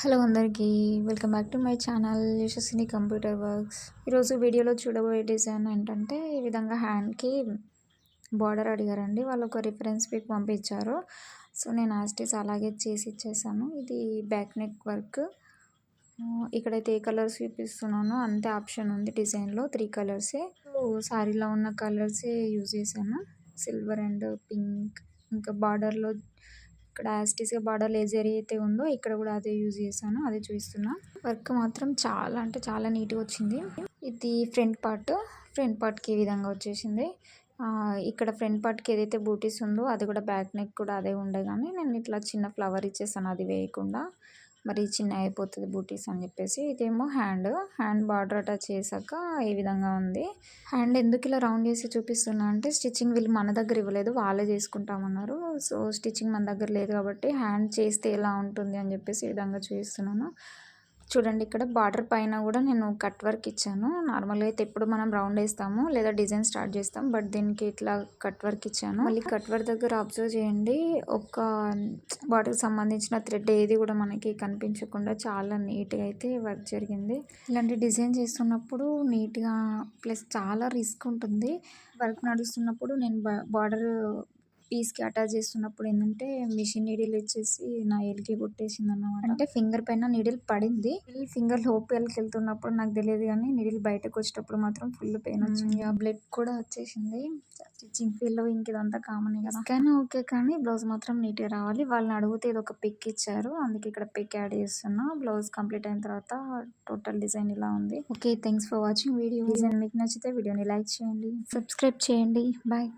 Hello అందరికీ welcome back to my channel Yashaswini computer works. ఈరోజు వీడియోలో చూడబోయే డిజైన్ ఏంటంటే ఈ విధంగా హ్యాండ్కి బార్డర్ అడిగారండి. వాళ్ళు ఒక రిఫరెన్స్ పిక్ పంపించారు. సో నేను ఆస్టిస్ అలాగే చేసి ఇచ్చేసాను. ఇది బ్యాక్ నెక్ వర్క్. ఇక్కడైతే ఏ కలర్స్ చూపిస్తున్నానో అంతే ఆప్షన్ ఉంది డిజైన్లో త్రీ కలర్సే. శారీలో ఉన్న కలర్సే యూజ్ చేశాను. Silver and pink. ఇంకా బార్డర్లో ఇక్కడ యాస్టీస్గా బార్డర్ లేజర్ అయితే ఉందో ఇక్కడ కూడా అదే యూజ్ చేశాను అదే చూపిస్తున్నా. వర్క్ మాత్రం చాలా అంటే చాలా నీట్గా వచ్చింది. ఇది ఫ్రంట్ పార్ట్ ఫ్రంట్ పార్ట్కి ఈ విధంగా వచ్చేసింది. ఇక్కడ ఫ్రంట్ పార్ట్కి ఏదైతే బూటీస్ ఉందో అది కూడా బ్యాక్ నెక్ కూడా అదే ఉండే కానీ నేను ఇట్లా చిన్న ఫ్లవర్ ఇచ్చేసాను అది వేయకుండా. మరి చిన్న అయిపోతుంది బూటీస్ అని చెప్పేసి. ఇదేమో హ్యాండ్. హ్యాండ్ బార్డర్ అటాచ్ చేశాక ఈ విధంగా ఉంది. హ్యాండ్ ఎందుకు ఇలా రౌండ్ చేసి చూపిస్తున్నా అంటే స్టిచ్చింగ్ వీళ్ళు మన దగ్గర ఇవ్వలేదు వాళ్ళే చేసుకుంటామన్నారు. సో స్టిచ్చింగ్ మన దగ్గర లేదు కాబట్టి హ్యాండ్ చేస్తే ఎలా ఉంటుంది అని చెప్పేసి ఈ విధంగా చూపిస్తున్నాను. చూడండి ఇక్కడ బార్డర్ పైన కూడా నేను కట్ వర్క్ ఇచ్చాను. నార్మల్గా అయితే ఎప్పుడు మనం రౌండ్ వేస్తాము లేదా డిజైన్ స్టార్ట్ చేస్తాం బట్ దీనికి ఇట్లా కట్ వర్క్ ఇచ్చాను. మళ్ళీ కట్ వర్క్ దగ్గర అబ్జర్వ్ చేయండి. ఒక బార్డర్కి సంబంధించిన థ్రెడ్ ఏది కూడా మనకి కనిపించకుండా చాలా నీట్గా అయితే వర్క్ జరిగింది. ఇలాంటి డిజైన్ చేస్తున్నప్పుడు నీట్గా ప్లస్ చాలా రిస్క్ ఉంటుంది. వర్క్ నడుస్తున్నప్పుడు నేను బార్డర్ పీస్కి అటాచ్ చేస్తున్నప్పుడు ఏంటంటే మిషన్ నీడిల్ వచ్చేసి నా ఎల్కి కొట్టేసింది అన్నమాట అంటే ఫింగర్ పైన నీడిల్ పడింది. ఫింగర్ లోపలికి వెళ్తున్నప్పుడు నాకు తెలియదు కానీ నీడిల్ బయటకు వచ్చేటప్పుడు మాత్రం ఫుల్ పెయిన్ వచ్చింది. ఆ బ్లడ్ కూడా వచ్చేసింది. స్టిచ్చింగ్ ఫీల్డ్లో ఇంక ఇదంతా కామన్ కదా. కానీ ఓకే కానీ బ్లౌజ్ మాత్రం నీట్గా రావాలి. వాళ్ళని అడిగితే ఇది ఒక పిక్ ఇచ్చారు. అందుకే ఇక్కడ పిక్ యాడ్ చేస్తున్నా. బ్లౌజ్ కంప్లీట్ అయిన తర్వాత టోటల్ డిజైన్ ఇలా ఉంది. Okay thanks for watching video. Design మీకు నచ్చితే వీడియోని లైక్ చేయండి. సబ్స్క్రైబ్ చేయండి. బాయ్.